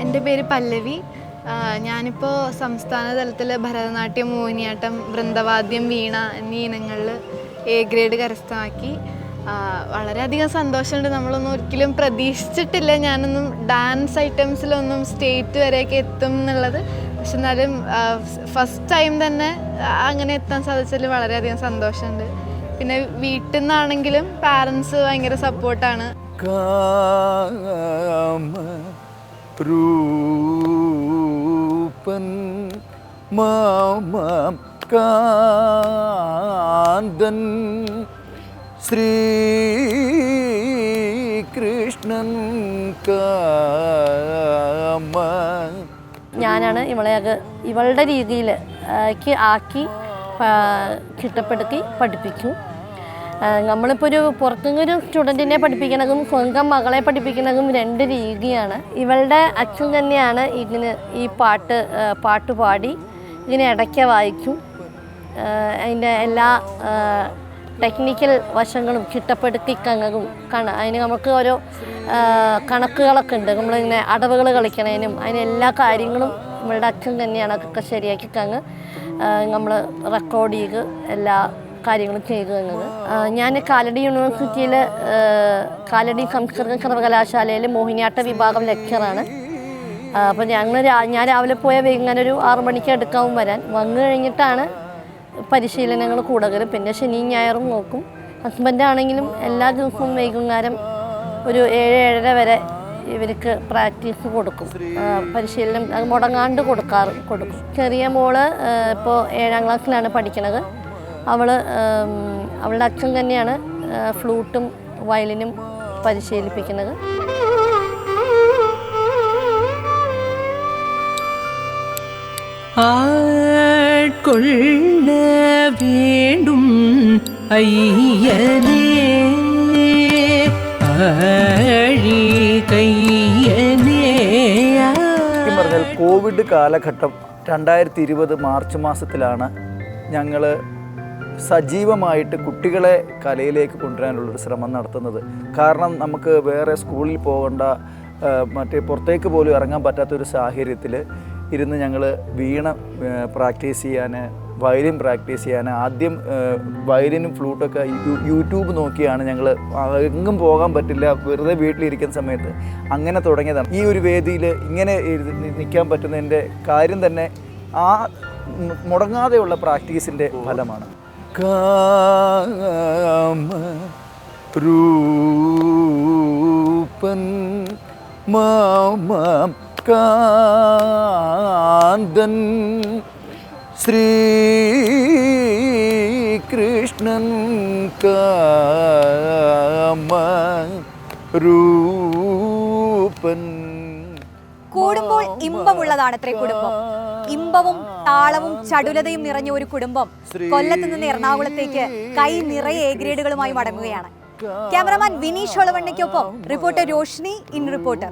എന്റെ പേര് പല്ലവി. ഞാനിപ്പോൾ സംസ്ഥാന തലത്തിൽ ഭരതനാട്യം മോഹിനിയാട്ടം വൃന്ദവാദ്യം വീണ എന്നീ ഇനങ്ങളിൽ എ ഗ്രേഡ് കരസ്ഥമാക്കി. വളരെയധികം സന്തോഷമുണ്ട്. നമ്മളൊന്നും ഒരിക്കലും പ്രതീക്ഷിച്ചിട്ടില്ല ഞാനൊന്നും ഡാൻസ് ഐറ്റംസിലൊന്നും സ്റ്റേറ്റ് വരെയൊക്കെ എത്തും എന്നുള്ളത്. പക്ഷെ എന്നാലും ഫസ്റ്റ് ടൈം തന്നെ അങ്ങനെ എത്താൻ സാധിച്ചതിൽ വളരെയധികം സന്തോഷമുണ്ട്. പിന്നെ വീട്ടിൽ നിന്നാണെങ്കിലും പാരൻസ് ഭയങ്കര സപ്പോർട്ടാണ് രൂപൻ മാമാം കാന്തൻ ശ്രീകൃഷ്ണൻ കാമ ഞാനാണ് ഇവളെ ഇവളുടെ രീതിയിൽ ആക്കി ചിട്ടപ്പെടുത്തി പഠിപ്പിക്കും. നമ്മളിപ്പോൾ ഒരു പുറത്തുനിന്ന് ഒരു സ്റ്റുഡന്റിനെ പഠിപ്പിക്കണതും സ്വന്തം മകളെ പഠിപ്പിക്കണതും രണ്ട് രീതിയാണ്. ഇവളുടെ അച്ഛൻ തന്നെയാണ് ഇതിന് ഈ പാട്ട് പാട്ട് പാടി ഇതിനെ ഇടയ്ക്ക് വായിക്കും. അതിന്റെ എല്ലാ ടെക്നിക്കൽ വശങ്ങളും ചിട്ടപ്പെടുത്തി കങ്ങും കണ അതിന് നമുക്ക് ഓരോ കണക്കുകളൊക്കെ ഉണ്ട്. നമ്മളിങ്ങനെ അടവുകൾ കളിക്കണതിനും അതിന് എല്ലാ കാര്യങ്ങളും നമ്മളുടെ അച്ഛൻ തന്നെയാണ് അതൊക്കെ ശരിയാക്കി കങ്ങ് നമ്മൾ റെക്കോർഡ് ചെയ്ത് എല്ലാ കാര്യങ്ങളും ചെയ്തു തന്നത്. ഞാൻ കാലടി യൂണിവേഴ്സിറ്റിയിൽ കാലടി സംസ്കൃത സർവകലാശാലയിൽ മോഹിനിയാട്ട വിഭാഗം ലെക്ചറാണ് അപ്പോൾ ഞങ്ങൾ ഞാൻ രാവിലെ പോയ വൈകുന്നേരം ഒരു ആറു മണിക്ക് എടുക്കാവും വരാൻ. വന്നു കഴിഞ്ഞിട്ടാണ് പരിശീലനങ്ങൾ കൂടുതൽ പിന്നെ ശനിയും ഞായറും നോക്കും. ഹസ്ബൻഡ് ആണെങ്കിലും എല്ലാ ദിവസവും വൈകുന്നേരം ഒരു ഏഴ് ഏഴര വരെ ഇവർക്ക് പ്രാക്ടീസ് കൊടുക്കും. പരിശീലനം അത് മുടങ്ങാണ്ട് കൊടുക്കാറ് കൊടുക്കും. ചെറിയ മോൾ ഇപ്പോൾ ഏഴാം ക്ലാസ്സിലാണ് പഠിക്കുന്നത് അവൾ അവളുടെ അച്ഛൻ തന്നെയാണ് ഫ്ലൂട്ടും വയലിനും പരിശീലിപ്പിക്കുന്നത്. ആൾക്കൊള്ള വേണ്ടും അയ്യനേ ആ പറഞ്ഞാൽ കോവിഡ് കാലഘട്ടം രണ്ടായിരത്തി ഇരുപത് മാർച്ച് മാസത്തിലാണ് ഞങ്ങൾ സജീവമായിട്ട് കുട്ടികളെ കലയിലേക്ക് കൊണ്ടുവരാനുള്ളൊരു ശ്രമം നടത്തുന്നത്. കാരണം നമുക്ക് വേറെ സ്കൂളിൽ പോകേണ്ട മറ്റേ പുറത്തേക്ക് പോലും ഇറങ്ങാൻ പറ്റാത്തൊരു സാഹചര്യത്തിൽ ഇരുന്ന് ഞങ്ങൾ വീണ പ്രാക്ടീസ് ചെയ്യാൻ വയലിൻ പ്രാക്ടീസ് ചെയ്യാൻ ആദ്യം വയലിനും ഫ്ലൂട്ടൊക്കെ യൂട്യൂബ് നോക്കിയാണ് ഞങ്ങൾ എങ്ങും പോകാൻ പറ്റില്ല വെറുതെ വീട്ടിലിരിക്കുന്ന സമയത്ത്. അങ്ങനെ തുടങ്ങിയതാണ്. ഈ ഒരു വേദിയിൽ ഇങ്ങനെ നിൽക്കാൻ പറ്റുന്നതിന്റെ കാര്യം തന്നെ ആ മുടങ്ങാതെയുള്ള പ്രാക്ടീസിന്റെ ഫലമാണ്. രൂപൻ മാമ കാന്തൻ ശ്രീകൃഷ്ണൻ കാമ രൂപൻ കൂടുമ്പോൾ ഇമ്പമുള്ളതാണ് അത്രേ കുടുംബം. ഇമ്പവും താളവും ചടുലതയും നിറഞ്ഞ ഒരു കുടുംബം കൊല്ലത്ത് നിന്ന് എറണാകുളത്തേക്ക് കൈ നിറയെ എ ഗ്രേഡുകളുമായി മടങ്ങുകയാണ്. ക്യാമറമാൻ വിനീഷ് ഒളവണ്ണയ്ക്കൊപ്പം റിപ്പോർട്ടർ രോഷിനി ഇൻ റിപ്പോർട്ടർ.